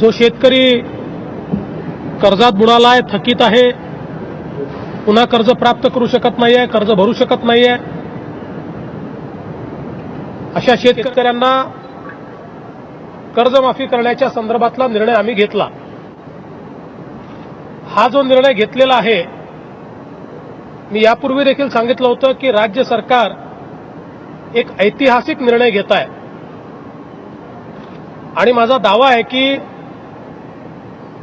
जो शेतकरी कर्जात बुडाला आहे थकीत आहे पुन्हा कर्ज प्राप्त करू शकत नाहीये कर्ज भरू शकत नाहीये अशा शेतकऱ्यांना कर्जमाफी करण्याच्या संदर्भातला निर्णय आम्ही घेतला. हा जो निर्णय घेतलेला आहे मी यापूर्वी देखील सांगितलं होतं की राज्य सरकार एक ऐतिहासिक निर्णय घेत आहे. आणि माझा दावा आहे की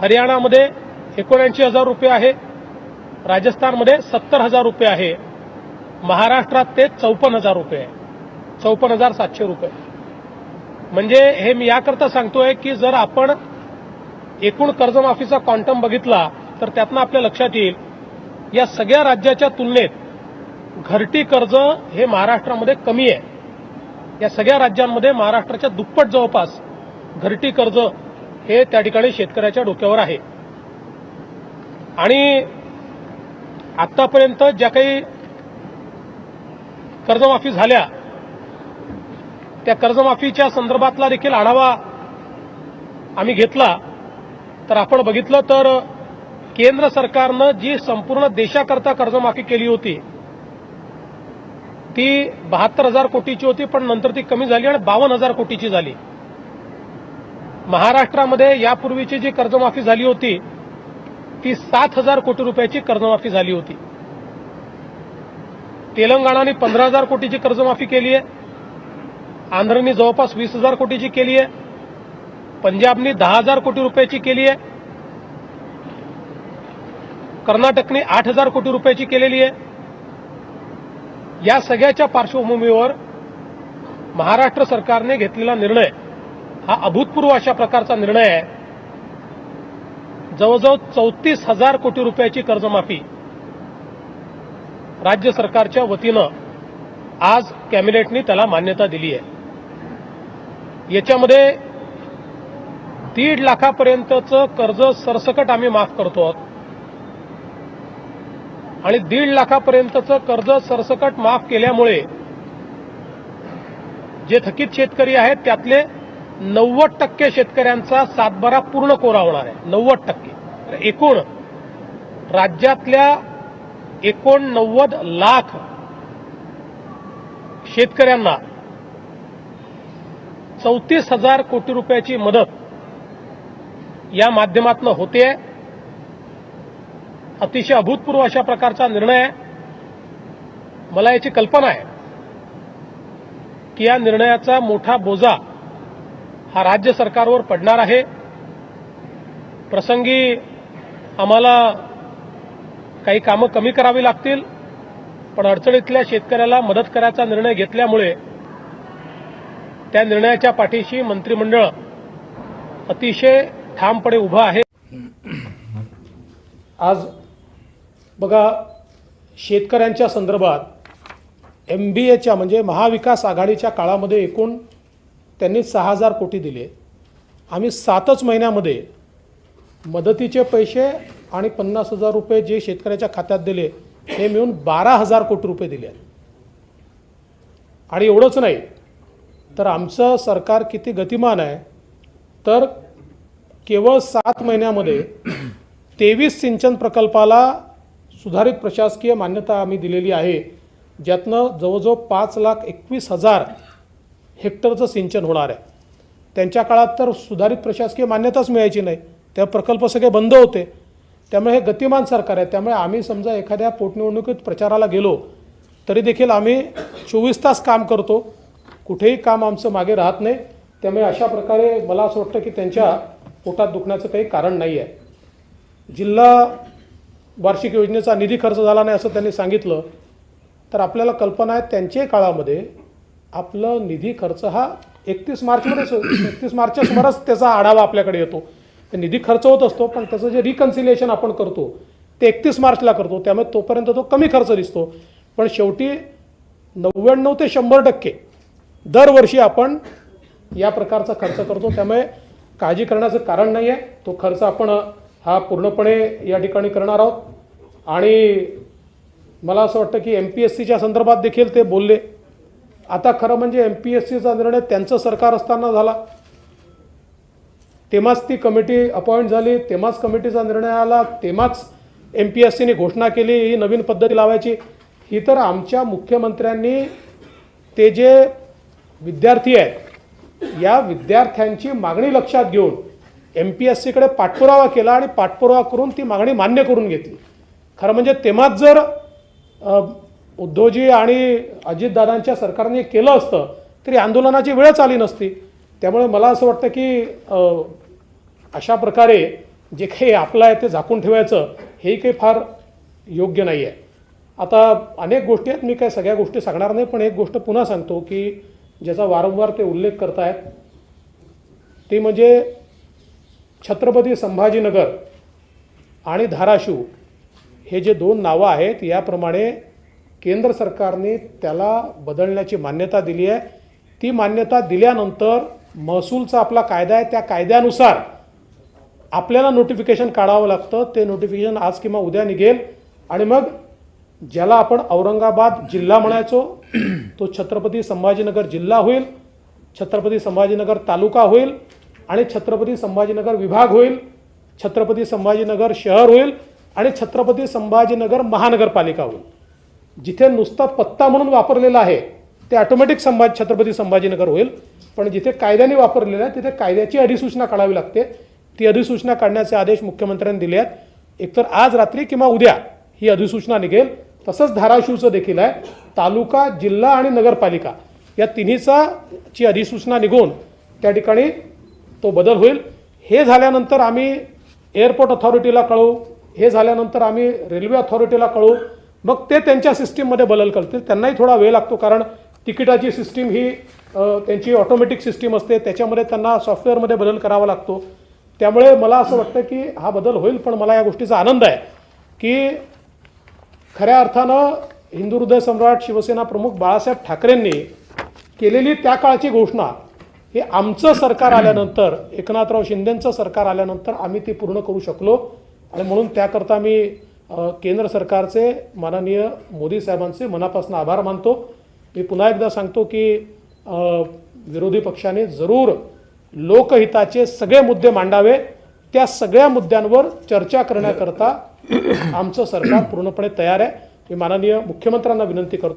हरियाणामध्ये एकोणऐंशी हजार रुपये आहे. राजस्थानमध्ये सत्तर हजार रुपये आहे. महाराष्ट्रात ते चौपन्न हजार रुपये आहे. चौपन्न हजार सातशे रुपये. म्हणजे हे मी याकरता सांगतोय की जर आपण एकूण कर्जमाफीचा क्वांटम बघितला तर त्यातनं आपल्या लक्षात येईल या सगळ्या राज्याच्या तुलनेत घरटी कर्ज हे महाराष्ट्रामध्ये कमी आहे. या सगळ्या राज्यांमध्ये महाराष्ट्राच्या दुप्पट जवळपास घरटी कर्ज हे त्या ठिकाणी शेतकऱ्याच्या डोक्यावर आहे. आणि आतापर्यंत ज्या काही कर्जमाफी झाल्या त्या कर्जमाफीच्या संदर्भातला देखील आढावा आम्ही घेतला. तर आपण बघितलं तर केंद्र सरकारनं जी संपूर्ण देशाकरता कर्जमाफी केली होती ती बहात्तर हजार कोटीची होती पण नंतर ती कमी झाली आणि बावन्न हजार कोटीची झाली. महाराष्ट्रामध्ये यापूर्वीची जी कर्जमाफी झाली होती ती सात हजार कोटी रुपयाची कर्जमाफी झाली होती. तेलंगणाने पंधरा हजार कोटीची कर्जमाफी केली आहे. आंध्रनी जवळपास वीस हजार कोटीची केली आहे. पंजाबनी दहा हजार कोटी रुपयाची केली आहे. कर्नाटकने आठ हजार कोटी रुपयाची केलेली आहे. या सगळ्याच्या पार्श्वभूमीवर महाराष्ट्र सरकारने घेतलेला निर्णय हा अभूतपूर्व अशा प्रकारचा निर्णय आहे. जवळजवळ चौतीस हजार कोटी रुपयाची कर्जमाफी राज्य सरकारच्या वतीनं आज कॅबिनेटनी त्याला मान्यता दिली आहे. याच्यामध्ये दीड लाखापर्यंतचं कर्ज सरसकट आम्ही माफ करतो आहोत. आणि दीड लाखापर्यंतचं कर्ज सरसकट माफ केल्यामुळे जे थकीत शेतकरी आहेत त्यातले नव्वद टक्के शेतकऱ्यांचा सातबारा पूर्ण कोरा होणार आहे. नव्वद टक्के. तर एकूण राज्यातल्या एकोणनव्वद लाख शेतकऱ्यांना चौतीस हजार कोटी रुपयाची मदत या माध्यमातून होते. अतिशय अभूतपूर्व अशा प्रकारचा निर्णय आहे मला याची कल्पना आहे की या निर्णयाचा मोठा बोजा हा राज्य सरकारवर पडणार आहे. प्रसंगी आम्हाला काही कामं कमी करावी लागतील पण अडचणीतल्या शेतकऱ्याला मदत करायचा निर्णय घेतल्यामुळे त्या निर्णयाच्या पाठीशी मंत्रिमंडळ अतिशय ठामपणे उभं आहे. आज बघा शेतकऱ्यांच्या संदर्भात एम बी एच्या म्हणजे महाविकास आघाडीच्या काळामध्ये एकूण त्यांनी सहा हजार कोटी दिले. आम्ही सातच महिन्यामध्ये मदतीचे पैसे आणि पन्नास हजार रुपये जे शेतकऱ्याच्या खात्यात दिले हे मिळून बारा हजार कोटी रुपये दिले. आणि एवढंच नाही तर आमचं सरकार किती गतिमान आहे तर केवळ सात महिन्यामध्ये तेवीस सिंचन प्रकल्पाला सुधारित प्रशासकीय मान्यता आम्ही दिलेली आहे ज्यातनं जवळजवळ पाच लाख एकवीस हजार हेक्टरचं सिंचन होणार आहे. त्यांच्या काळात तर सुधारित प्रशासकीय मान्यताच मिळायची नाही. त्या प्रकल्प सगळे बंद होते. त्यामुळे हे गतिमान सरकार आहे. त्यामुळे आम्ही समजा एखाद्या पोटनिवडणुकीत प्रचाराला गेलो तरी देखील आम्ही चोवीस तास काम करतो. कुठेही काम आमचं मागे राहत नाही. त्यामुळे अशा प्रकारे मला असं वाटतं की त्यांच्या पोटात दुखण्याचं काही कारण नाही आहे जिल्हा वार्षिक योजनेचा निधी खर्च झाला नाही असं त्यांनी सांगितलं तर आपल्याला कल्पना आहे त्यांच्याही काळामध्ये आपलं निधी खर्च हा एकतीस मार्चमध्ये एकतीस मार्चच्या सुमारास त्याचा आढावा आपल्याकडे येतो. तर निधी खर्च होत असतो पण त्याचं जे रिकन्सिलिएशन आपण करतो ते एकतीस मार्चला करतो. त्यामुळे तोपर्यंत तो कमी खर्च दिसतो. पण शेवटी नव्याण्णव ते शंभर टक्के दरवर्षी आपण या प्रकारचा खर्च करतो. त्यामुळे काळजी करण्याचं कारण नाही आहे तो खर्च आपण हा पूर्णपणे या ठिकाणी करणार आहोत. आणि मला असं वाटतं की एम पी एस सीच्या संदर्भात देखील ते बोलले. आता खरं म्हणजे एम पी एस सीचा निर्णय त्यांचं सरकार असताना झाला. तेव्हाच ती कमिटी अपॉइंट झाली तेव्हाच कमिटीचा निर्णय आला तेव्हाच एम पी एस सीने घोषणा केली ही नवीन पद्धती लावायची. ही तर आमच्या मुख्यमंत्र्यांनी ते जे विद्यार्थी आहेत या विद्यार्थ्यांची मागणी लक्षात घेऊन एम पी एस सीकडे पाठपुरावा केला आणि पाठपुरावा करून ती मागणी मान्य करून घेतली. खरं म्हणजे तेव्हाच जर उद्धवजी आणि अजितदादांच्या सरकारने केलं असतं तरी आंदोलनाची वेळच आली नसती. त्यामुळे मला असं वाटतं की अशा प्रकारे जे काही आपलं आहे ते झाकून ठेवायचं हे काही फार योग्य नाही आहे आता अनेक गोष्टी आहेत मी काय सगळ्या गोष्टी सांगणार नाही पण एक गोष्ट पुन्हा सांगतो की ज्याचा वारंवार ते उल्लेख करतायत ते म्हणजे छत्रपती संभाजीनगर आणि धाराशिव हे जे दोन नावं आहेत याप्रमाणे केंद्र सरकारने त्याला बदलण्याची मान्यता दिली आहे. ती मान्यता दिल्यानंतर महसूलचा आपला कायदा आहे. त्या कायद्यानुसार आपल्याला नोटिफिकेशन काढावं लागतं. ते नोटिफिकेशन आज किंवा उद्या निघेल. आणि मग ज्याला आपण औरंगाबाद जिल्हा म्हणायचो तो छत्रपती संभाजीनगर जिल्हा होईल छत्रपती संभाजीनगर तालुका होईल आणि छत्रपती संभाजीनगर विभाग होईल छत्रपती संभाजीनगर शहर होईल आणि छत्रपती संभाजीनगर महानगरपालिका होईल. जिथे नुसता पत्ता म्हणून वापरलेला आहे ते ऑटोमॅटिक संभाज छत्रपती संभाजीनगर होईल. पण जिथे कायद्याने वापरलेलं आहे तिथे कायद्याची अधिसूचना काढावी लागते. ती अधिसूचना काढण्याचे आदेश मुख्यमंत्र्यांनी दिले आहेत. एकतर आज रात्री किंवा उद्या ही अधिसूचना निघेल. तसंच धाराशिवचं देखील आहे. तालुका जिल्हा आणि नगरपालिका या तिन्हीचा ची अधिसूचना निघून त्या ठिकाणी तो बदल होईल. हे झाल्यानंतर आम्ही एअरपोर्ट अथॉरिटीला कळवू. हे झाल्यानंतर आम्ही रेल्वे अथॉरिटीला कळवू. मग ते त्यांच्या सिस्टीममध्ये बदल करतील. त्यांनाही थोडा वेळ लागतो कारण तिकिटाची सिस्टीम ही त्यांची ऑटोमॅटिक सिस्टीम असते. त्याच्यामध्ये त्यांना सॉफ्टवेअरमध्ये बदल करावा लागतो. त्यामुळे मला असं वाटतं की हा बदल होईल पण मला या गोष्टीचा आनंद आहे की खऱ्या अर्थानं हिंदू हृदय सम्राट शिवसेना प्रमुख बाळासाहेब ठाकरेंनी केलेली त्या काळची घोषणा हे आमचं सरकार आल्यानंतर एकनाथराव शिंदेंचं सरकार आल्यानंतर आम्ही ती पूर्ण करू शकलो. आणि म्हणून त्याकरता मी केंद्र सरकारचे माननीय मोदी साहेबांचे मनापासून आभार मानतो. मी पुन्हा एकदा सांगतो की विरोधी पक्षाने जरूर लोकहिताचे सगळे मुद्दे मांडावे. त्या सगळ्या मुद्द्यांवर चर्चा करण्याकरता आमचं सरकार पूर्णपणे तयार आहे. मी माननीय मुख्यमंत्र्यांना विनंती करतो.